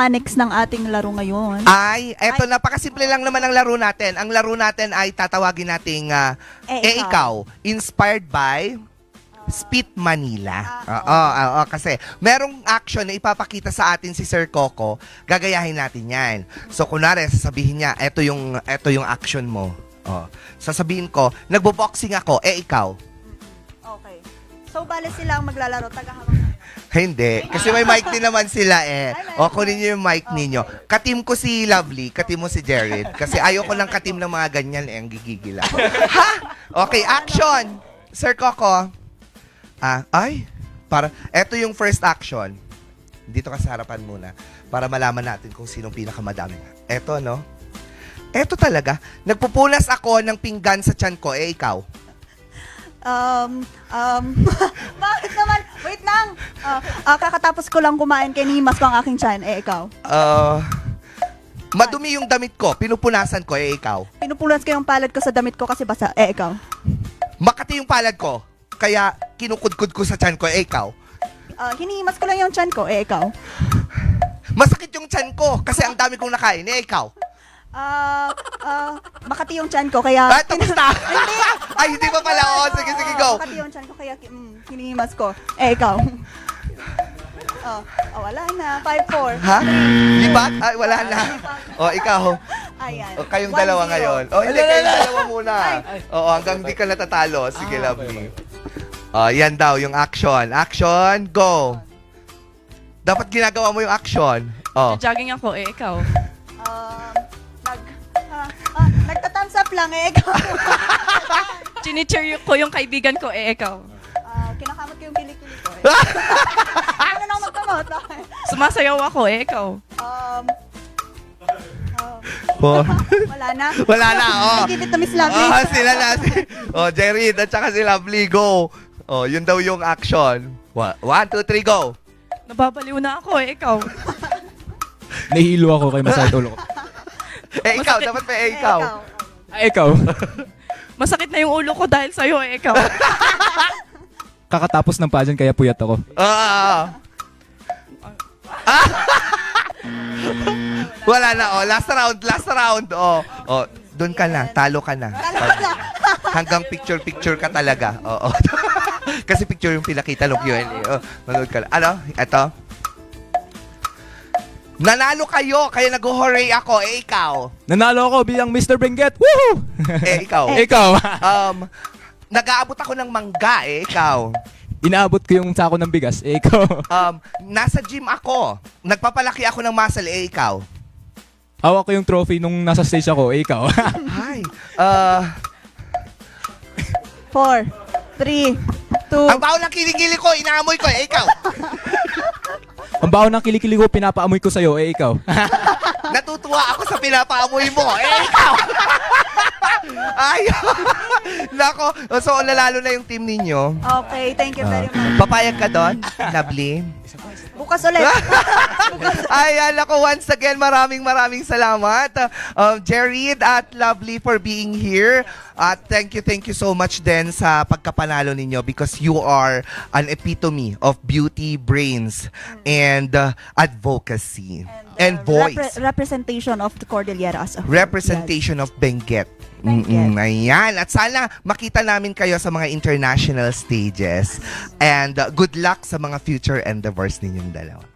mechanics ng ating laro ngayon. Ay, eto, napakasimple lang naman ang laro natin. Ang laro natin ay tatawagin nating ah, Eh, Eh, ikaw. Inspired by Spit Manila. Oo, oo, kasi merong action na ipapakita sa atin si Sir Coco, gagayahin natin yan. So, kunwari, sasabihin niya, eto yung, eto yung action mo. Oh. Sasabihin ko, nagbo-boxing ako, eh ikaw. Okay. So, bale sila ang maglalaro. Tagahawak. Hindi. Kasi may mic din naman sila eh. O, kunin niyo yung mic ninyo. Katim ko si Lovely, katim mo si Jared. Kasi ayoko lang katim ng mga ganyan eh, ang gigigila. ha? Okay, action! Sir Coco. Ah, ay, para, eto yung first action. Dito ka sa harapan muna para malaman natin kung sinong pinakamadami. Eto, no? Eto talaga. Nagpupulas ako ng pinggan sa tiyan ko, eh ikaw. Um, um, bakit naman? Wait lang. Ah, ah, kakatapos ko lang kumain kay Nimas ko ang aking chan. Eh, ikaw. Uh, madumi yung damit ko, pinupunasan ko, eh ikaw. Pinupulas ko yung palad ko sa damit ko kasi basa. Eh, ikaw. Makati yung palad ko. Kaya kinukudkud ko sa tiyan ko, eh ikaw. Ah, hinihimas ko lang yung chan ko. Eh, ikaw. Masakit yung tiyan ko kasi ang dami kong nakain, eh ikaw. Ah, ah, makati yung chan ko kaya... Ah, tapos na. Ay, hindi pa pala. Oh, sige, sige, go. Makati yung chan ko kaya mm, hinihimas ko. Eh, ikaw. Oh, oh, wala na. 5-4. Ha? Libat? Ay, wala na. Oh, ikaw. Ayan. O, kayong 1-0. dalawa ngayon. Oh, hindi, kayong dalawa muna. Oo, hanggang di ka natatalo. Sige, lovely. Oh, yan daw, yung action. Action, go. Dapat ginagawa mo yung action. Oh. Jogging ako, eh, ikaw. Um, nag, ah, ah, nagta-thumbs up lang eh, ikaw. Chinicheer ko yung kaibigan ko, eh, ikaw. Ah, yung kilikili ko eh. ano nang magkamot? Bakit? Sumasayaw ako, eh, ikaw. Um, um, Oh. wala na. Wala na, oh. Give it to Miss Lovely. Oh, sila na. Si, oh, Jerry at saka si Lovely, go. Oh, yun daw yung action. One, one two, three, go. Nababaliw na ako, eh, ikaw. Nahihilo ako kay masakit ulo ko. Eh, ikaw. Masakit. Dapat pa eh, Eh, ikaw. Ay, ikaw. Masakit na yung ulo ko dahil sa'yo, eh, ikaw. Kakatapos ng pageant kaya puyat ako. Ah. Ah. Wala na, oh. Last round, last round. Oh, oh. Doon ka na. Talo ka na. Hanggang picture-picture ka talaga. Oo. Kasi picture yung pinakita ng Q&A. Oh, manood ka lang. Ano? Ito? Nanalo kayo, kaya nag-hooray ako. Eh, ikaw. Nanalo ako bilang Mr. Benguet. Woohoo! Eh, ikaw. ikaw. Um, nag-aabot ako ng mangga. Eh, ikaw. Inaabot ko yung sako ng bigas. Eh, ikaw. Um, nasa gym ako. Nagpapalaki ako ng muscle. Eh, ikaw. Hawak ko yung trophy nung nasa stage ako. Eh, ikaw. Hi. Uh, 4, 3, 2, ang baho ng kilikili ko, inaamoy ko. Eh, ikaw. Ang baho ng kilikili ko, pinapaamoy ko sa'yo. Eh, ikaw. Natutuwa ako sa pinapaamoy mo. Eh, ikaw. Ay. Nako. So, nalalo na yung team ninyo. Okay, thank you very much. Papayag ka doon, Lovely. Bukas ulit. Ayan, ako once again, maraming maraming salamat. Um, Jared at Lovely for being here. At thank you, thank you so much din sa pagkapanalo ninyo because you are an epitome of beauty, brains, and uh, advocacy. And, uh, voice. repre- representation of the Cordillera as a whole. representation of. Benguet. Mm-mm, ayan. At sana makita namin kayo sa mga international stages. And uh, good luck sa mga future endeavors ninyong dalawa.